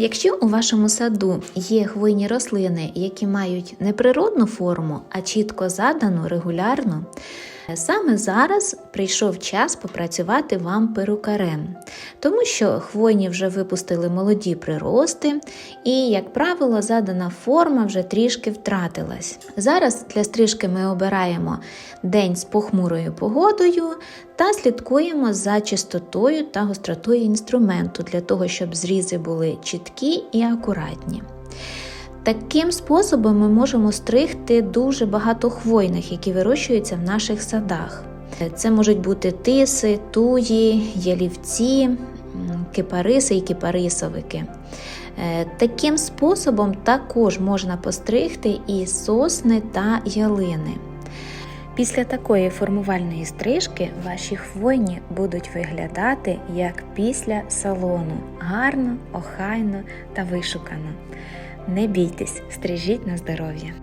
Якщо у вашому саду є хвойні рослини, які мають не природну форму, а чітко задану, регулярну, саме зараз прийшов час попрацювати вам перукарем, тому що хвойні вже випустили молоді прирости, і, як правило, задана форма вже трішки втратилась. Зараз для стрижки ми обираємо день з похмурою погодою та слідкуємо за чистотою та гостротою інструменту для того, щоб зрізи були чіткі і акуратні. Таким способом ми можемо стригти дуже багато хвойних, які вирощуються в наших садах. Це можуть бути тиси, туї, ялівці, кипариси і кипарисовики. Е, Таким способом також можна постригти і сосни та ялини. Після такої формувальної стрижки ваші хвойні будуть виглядати як після салону гарно, охайно та вишукано. Не бійтесь, стрижіть на здоров'я.